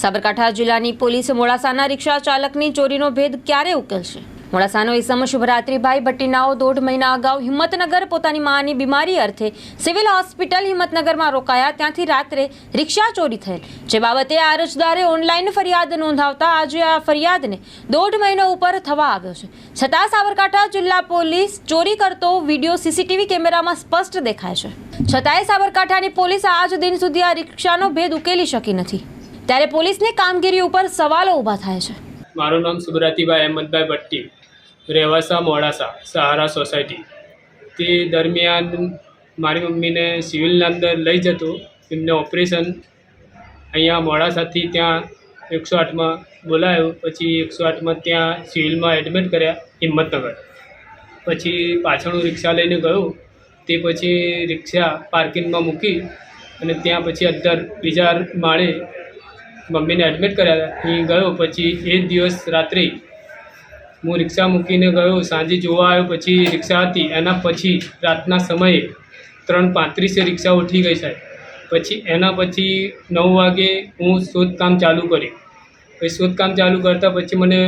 સાબરકાંઠા જિલ્લાની પોલીસ મોડાસાના રિક્ષા ચાલકની ચોરીનો ભેદ ક્યારે ઉકેલશે? મોડાસાનો ઈસમ શુભરાત્રિભાઈ ભટ્ટીનાઓ દોઢ મહિના અગાઉ હિંમતનગર પોતાની માની બીમારી અર્થે સિવિલ હોસ્પિટલ હિંમતનગરમાં રોકાયા. ત્યાંથી રાત્રે રિક્ષા ચોરી થયેલ. જે બાબતે અરજદારે ઓનલાઈન ફરિયાદ નોંધાવતા આજે આ ફરિયાદને દોઢ મહિનો ઉપર થવા આવ્યો છે. છતાં સાબરકાંઠા જિલ્લા પોલીસ ચોરી કરતો વીડિયો સીસીટીવી કેમેરામાં સ્પષ્ટ દેખાય છે. છતાંય સાબરકાંઠાની પોલીસ આજ દિન સુધી આ રિક્ષાનો ભેદ ઉકેલી શકી નથી. ત્યારે પોલીસની કામગીરી ઉપર સવાલો ઊભા થાય છે. મારું નામ સુબરાતીભાઈ અહેમદભાઈ ભટ્ટી, રહેવાસા મોડાસા, સહારા સોસાયટી. તે દરમિયાન મારી મમ્મીને સિવિલના અંદર લઈ જતો, એમને ઓપરેશન અહીંયા મોડાસાથી ત્યાં એકસો આઠમાં બોલાયો, પછી એકસો આઠમાં ત્યાં સિવિલમાં એડમિટ કર્યા હિંમતનગર. પછી પાછળ હું રિક્ષા લઈને ગયો, તે પછી રિક્ષા પાર્કિંગમાં મૂકી અને ત્યાં પછી અંદર બીજા માળે મમ્મીને એડમિટ કર્યા હતા અહીં ગયો. પછી એ જ દિવસ રાત્રે હું રિક્ષા મૂકીને ગયો. સાંજે જોવા આવ્યો. પછી રિક્ષા હતી. એના પછી રાતના સમયે ત્રણ પાંત્રીસે રિક્ષા ઉઠી ગઈ સાહેબ. પછી એના પછી નવ વાગે હું શોધકામ ચાલુ કર્યું. પછી શોધકામ ચાલુ કરતાં પછી મને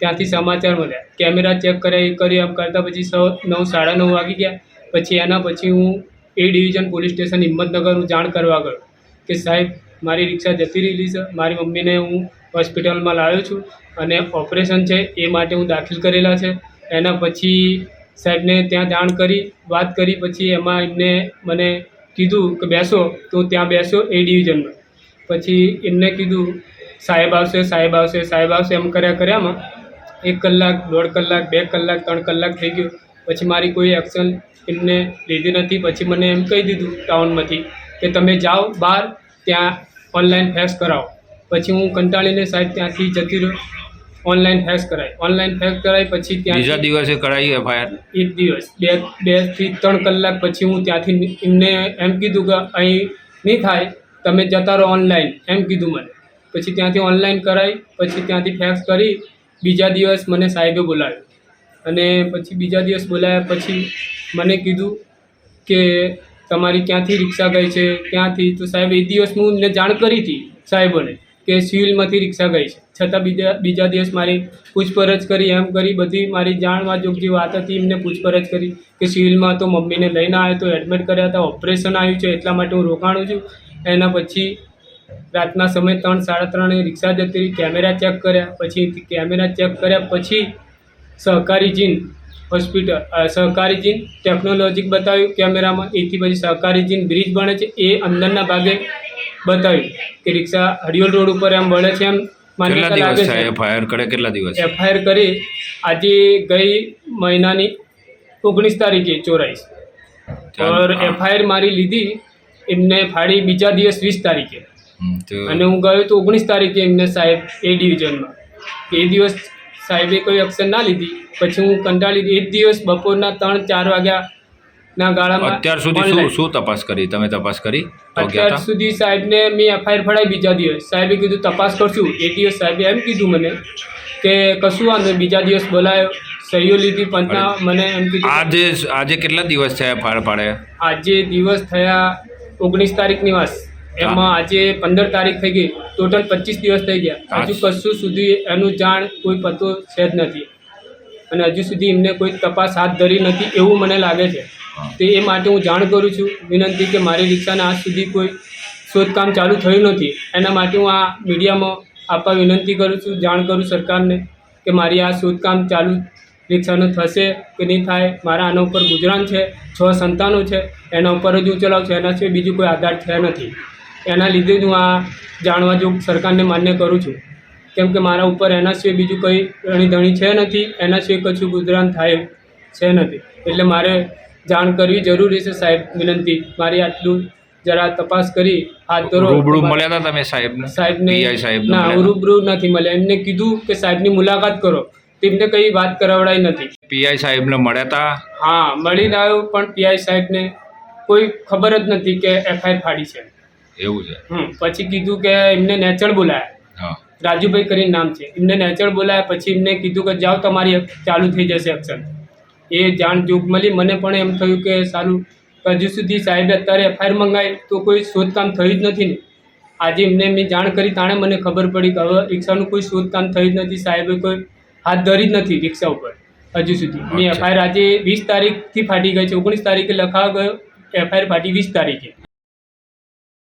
ત્યાંથી સમાચાર મળ્યા. કેમેરા ચેક કર્યા કરી એમ કરતાં પછી સ નવ, સાડા નવ વાગી ગયા. પછી એના પછી હું A division police station Himmatnagar હું જાણ કરવા ગયો કે સાહેબ મારી રિક્ષા જતી રહેલી છે. મારી મમ્મીને હું હોસ્પિટલમાં લાવ્યો છું અને ઓપરેશન છે એ માટે હું દાખલ કરેલા છે. એના પછી સાહેબને ત્યાં જાણ કરી, વાત કરી, પછી એમાં એમને મને કીધું કે બેસો, તો ત્યાં બેસો એ ડિવિઝનમાં. પછી એમને કીધું, સાહેબ આવશે સાહેબ આવશે સાહેબ આવશે એમ કર્યા કર્યામાં એક કલાક, દોઢ કલાક, બે કલાક, ત્રણ કલાક થઈ ગયું. પછી મારી કોઈ એક્શન એમને લીધી નથી. પછી મને એમ કહી દીધું ટાઉનમાંથી કે તમે જાઓ બહાર, ત્યાં ઓનલાઈન ફેક્સ કરાવો. પછી હું કંટાળીને સાહેબ ત્યાંથી જતી રહ્યો. ઓનલાઈન ફેક્સ કરાય. ઓનલાઈન ફેક્સ કરાય પછી બીજા ત્યાં દિવસે કરાવી એફઆઈઆર એક દિવસ. બે બેથી ત્રણ કલાક પછી હું ત્યાંથી એમને એમ કીધું કે અહીં નહીં થાય તમે જતા રહો ઓનલાઈન એમ કીધું મને. પછી ત્યાંથી ઓનલાઈન કરાવી પછી ત્યાંથી ફેક્સ કરી બીજા દિવસ મને સાહેબે બોલાવ્યો. અને પછી બીજા દિવસ બોલાવ્યા પછી મને કીધું કે તમારી ક્યાંથી રિક્ષા ગઈ છે, ક્યાંથી? તો સાહેબ એ દિવસ હું એમને જાણ કરી હતી સાહેબોને કે સિવિલમાંથી રિક્ષા ગઈ છે. છતાં બીજા બીજા દિવસ મારી પૂછપરછ કરી, એમ કરી, બધી મારી જાણવા જોગજી વાત હતી, એમને પૂછપરછ કરી કે સિવિલમાં તો મમ્મીને લઈને આવ્યો તો એડમિટ કર્યા હતા, ઓપરેશન આવ્યું છે, એટલા માટે હું રોકાણું છું. એના પછી રાતના સમય ત્રણ, સાડા ત્રણે રિક્ષા જતી કેમેરા ચેક કર્યા, પછી કેમેરા ચેક કર્યા, પછી સહકારી જીન હોસ્પિટલ સહકારી જીન ટેકનોલોજી બતાવ્યું કેમેરામાં એથી પછી સહકારી જીન બ્રિજ બને છે એ અંદરના ભાગે બતાવ્યું કે રિક્ષા હરિયોલ રોડ ઉપર એમ વળે છે એમ માન્યતા લાગે છે. એફઆઈઆર કરે કેટલા દિવસ? એફઆઈઆર કરી આજે ગઈ મહિનાની ઓગણીસ તારીખે ચોરાઈસ. ઓર એફઆઈઆર મારી લીધી એમને ફાડી બીજા દિવસ વીસ તારીખે. અને હું ગયો તો ઓગણીસ તારીખે એમને સાહેબ એ ડિવિઝનમાં. એ દિવસ સાહેબે કોઈ એક્શન ના લીધી. પછી હું કંટાળી એક દિવસ બપોરના ત્રણ ચાર વાગ્યાના ગાળામાં અત્યાર સુધી શું શું તપાસ કરી? તમે તપાસ કરી? અત્યાર સુધી સાહેબને મેં એફઆઈઆર ફડાવી બીજા દિવસ. સાહેબે કીધું તપાસ કરશું. એ દિવસ સાહેબે એમ કીધું મને કે કશું વાંધો. બીજા દિવસ બોલાયો. સહીઓ લીધી પંચના મને એમ કીધું આજે આજે કેટલા દિવસ થયા ફાળ પાડે આજે દિવસ થયા ઓગણીસ તારીખની વાત એમાં આજે પંદર તારીખ થઈ ગઈ. ટોટલ પચીસ દિવસ થઈ ગયા. હજુ કશું સુધી એનું જાણ કોઈ પતો છે જ નથી. અને હજુ સુધી એમને કોઈ તપાસ હાથ ધરી નથી એવું મને લાગે છે. તે એ માટે હું જાણ કરું છું વિનંતી કે મારી રિક્ષાને આજ સુધી કોઈ શોધકામ ચાલુ થયું નથી. એના માટે હું આ મીડિયામાં આપવા વિનંતી કરું છું જાણ કરું સરકારને કે મારી આ શોધકામ ચાલુ રિક્ષાનું થશે કે નહીં થાય. મારા આના ઉપર ગુજરાન છે છ સંતાનો છે એના ઉપર જ હું ચલાવું છું. એના સિવાય બીજું કોઈ આધાર છે નથી. એના લીધે જ હું આ જાણવા જોગ સરકારને માન્ય કરું છું. કેમ કે મારા ઉપર એના સિવાય બીજું કંઈ રણીધણી ધણી છે નથી એના સિવાય કશું ગુજરાન થાય છે નથી. એટલે મારે જાણ કરવી જરૂરી છે સાહેબ વિનંતી. મારી આટલું જરા તપાસ કરી હાથ ધરો. રૂબરૂ મળ્યા હતા તમે સાહેબને? સાહેબને ના રૂબરૂ નથી મળ્યા. એમને કીધું કે સાહેબની મુલાકાત કરો. તેમને કંઈ વાત કરાવડાઈ નથી. પીઆઈ સાહેબને મળ્યા હતા હા મળીને આવ્યો પણ પીઆઈ સાહેબને કોઈ ખબર જ નથી કે એફઆઈઆર ફાડી છે. એવું છે. પછી કીધું કે એમને નેચર બોલાયા. રાજુભાઈ કરીને નામ છે. એમને નેચર બોલાયા પછી એમને કીધું કે જાઓ તમારી ચાલુ થઈ જશે એક્શન. એ જાણ જોગ મળી. મને પણ એમ થયું કે સારું હજુ સુધી સાહેબે અત્યારે એફઆઈઆર મંગાવી તો કોઈ શોધકામ થયું જ નથી ને. આજે એમને મેં જાણ કરી તાણે મને ખબર પડી કે હવે રિક્ષાનું કોઈ શોધકામ થયું જ નથી. સાહેબે કોઈ હાથ ધરી જ નથી રિક્ષા ઉપર હજુ સુધી. મેં. એફઆઈઆર આજે વીસ તારીખથી ફાટી ગઈ છે. ઓગણીસ તારીખે લખાવા ગયો એફઆઈઆર ફાટી વીસ તારીખે.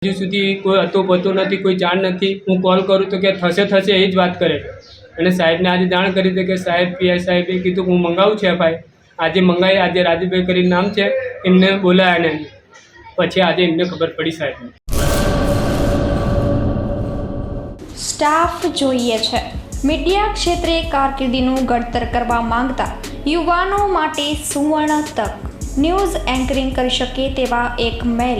હજુ સુધી કોઈ હતો, પતો નથી, કોઈ જાણ નથી. હું કોલ કરું તો કે થશે થશે, એ જ વાત કરે અને સાહેબને આજે જાણ કરી હતી કે સાહેબ, પીઆઈ સાહેબે કીધું હું મંગાવું છે ભાઈ. આજે મંગાવી આજે રાજુભાઈ કરીને નામ છે, એમને બોલાયા ને પછી આજે એમને ખબર પડી સાહેબને. સ્ટાફ જોઈએ છે. મીડિયા ક્ષેત્રે કારકિર્દીનું ઘડતર કરવા માંગતા યુવાનો માટે સુવર્ણ તક. ન્યૂઝ એન્કરિંગ કરી શકે તેવા એક મેલ.